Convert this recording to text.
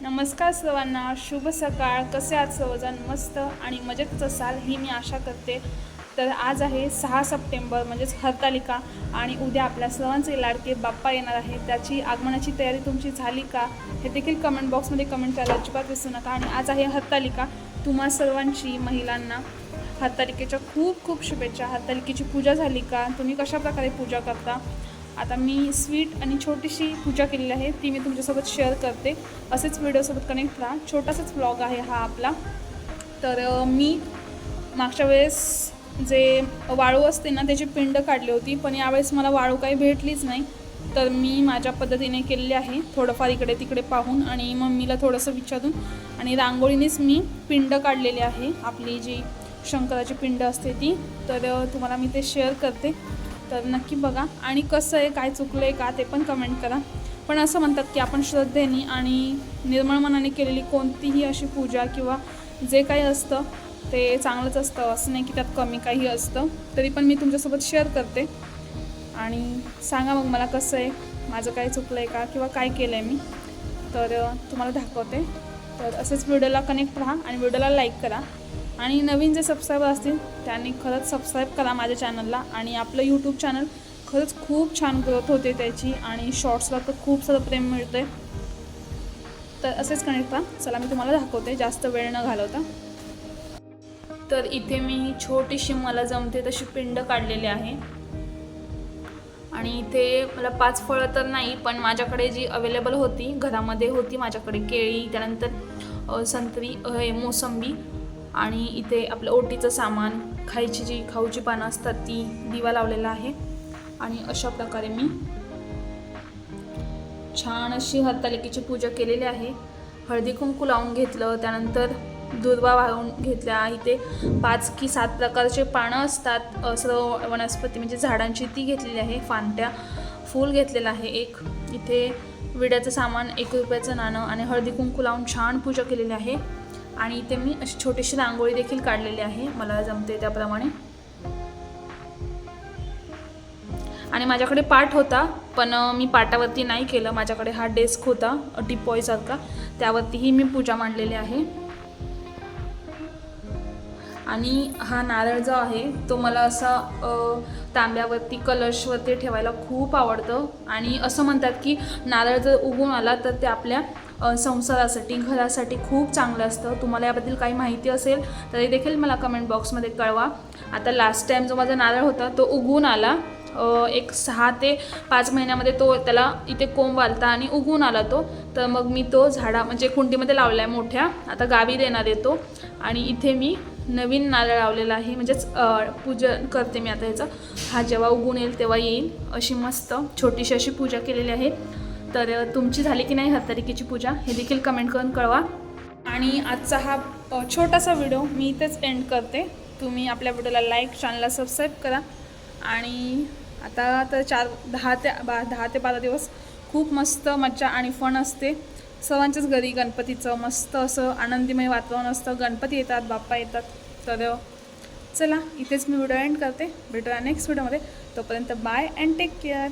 नमस्कार सर्वांना शुभ सकाळ. कसे आहात सर्वजण? मस्त आणि मजेतच असाल ही मी आशा करते. तर आज आहे सहा सप्टेंबर म्हणजेच हरतालिका. आणि उद्या आपल्या सर्वांचे लाडके बाप्पा येणार आहे त्याची आगमनाची तयारी तुमची झाली का? हे देखील कमेंट बॉक्समध्ये कमेंट करायला अजिबात विसरू नका. आणि आज आहे हरतालिका. तुम्हा सर्वांची महिलांना हरतालिकेच्या खूप खूप शुभेच्छा. हरतालिकेची पूजा झाली का? तुम्ही कशाप्रकारे पूजा करता? आता मी स्वीट आणि छोटीशी पूजा केलेली आहे ती मी तुमच्यासोबत शेअर करते. असेच व्हिडिओसोबत कनेक्ट राहा. छोटासाच ब्लॉग आहे हा आपला. तर मी मागच्या वेळेस जे वाळू असते ना त्याची पिंड काढली होती पण यावेळेस मला वाळू काही भेटलीच नाही. तर मी माझ्या पद्धतीने केलेली आहे. थोडंफार इकडे तिकडे पाहून आणि मम्मीला थोडंसं विचारून आणि रांगोळीनेच मी पिंड काढलेली आहे. आपली जी शंकराची पिंड असते ती तर तुम्हाला मी ते शेअर करते. तर नक्की बघा. आणि कसं आहे काय चुकलं आहे का ते पण कमेंट करा. पण असं म्हणतात की आपण श्रद्धेने आणि निर्मळ मनाने केलेली कोणतीही अशी पूजा किंवा जे काही असतं ते चांगलंच असतं. असं नाही की त्यात कमी काही असतं. तरी पण मी तुमच्यासोबत शेअर करते. आणि सांगा मग मला कसं आहे माझं काय चुकलं आहे का किंवा काय केलं आहे मी. तर तुम्हाला दाखवते. तर असंच व्हिडिओला कनेक्ट राहा आणि व्हिडिओला लाईक करा. आणि नवीन जे सबस्क्रायबर असतील त्यांनी खरंच सबस्क्राईब करा माझ्या चॅनलला आणि आपलं यूट्यूब चॅनल खरंच खूप छान ग्रोथ होते त्याची आणि शॉर्ट्सला तर खूप सारं प्रेम मिळतं तर असेच कनेक्ट राहा. चला मी तुम्हाला दाखवते. जास्त वेळ न घालवता. तर इथे मी छोटीशी मला जमते तशी पिंड काढलेली आहे. आणि इथे मला पाच फळं तर नाही पण माझ्याकडे जी अवेलेबल होती घरामध्ये होती माझ्याकडे केळी त्यानंतर संत्री हे मोसंबी आणि इथे आपलं ओटीचं सामान खायची जी खाऊची पानं असतात ती दिवा लावलेला आहे. आणि अशा प्रकारे मी छान अशी हरतालिकेची पूजा केलेली आहे. हळदी कुंकू लावून घेतलं त्यानंतर दुर्वा वाहून घेतल्या. इथे पाच की सात प्रकारचे पानं असतात. सर्व वनस्पती म्हणजे झाडांची ती घेतलेली आहे. फांट्या फूल घेतलेलं आहे एक. इथे विड्याचं सामान एक रुपयाचं नाणं आणि हळदी कुंकू लावून छान पूजा केलेली आहे. आणि इथे मी अशी छोटीशी रांगोळी देखील काढलेली आहे. मला जमते त्याप्रमाणे. आणि माझ्याकडे पाठ होता पण मी पाटावरती नाही केलं. माझ्याकडे हा डेस्क होता टिपॉयसारखा त्यावरतीही मी पूजा मांडलेली आहे. आणि हा नारळ जो आहे तो मला असा तांब्यावरती कलशवरती ठेवायला खूप आवडतं. आणि असं म्हणतात की नारळ जर उगून आला तर ते आपल्या संसारासाठी घरासाठी खूप चांगलं असतं. तुम्हाला याबद्दल काही माहिती असेल तरी देखील मला कमेंट बॉक्समध्ये कळवा. आता लास्ट टाईम जो माझा नारळ होता तो उगून आला. एक सहा ते पाच महिन्यामध्ये तो त्याला इथे कोंब वालता आणि उगून आला तो. तर मग मी तो झाडा म्हणजे कुंडीमध्ये लावला आहे मोठ्या. आता गावी देणार येतो आणि इथे मी नवीन नारळ लावलेला आहे. म्हणजेच पूजन करते मी आता ह्याचं. हा जेव्हा उगून येईल तेव्हा येईल अशी मस्त छोटीशी अशी पूजा केलेली आहे. तर तुमची झाली की नाही हरतालिकेची पूजा हे देखील कमेंट करून कळवा. आणि आजचा हा छोटासा व्हिडिओ मी इथेच एंड करते. तुम्ही आपल्या व्हिडिओला लाईक चॅनलला सबस्क्राईब करा. आणि आता तर चार दहा ते बा दहा ते बारा दिवस खूप मस्त मज्जा आणि फण असते. सर्वांच्याच घरी गणपतीचं मस्त असं आनंदीमय वातावरण असतं. गणपती येतात बाप्पा येतात. तर चला इथेच मी व्हिडिओ एंड करते. भेटूया नेक्स्ट व्हिडिओमध्ये तोपर्यंत बाय अँड टेक केअर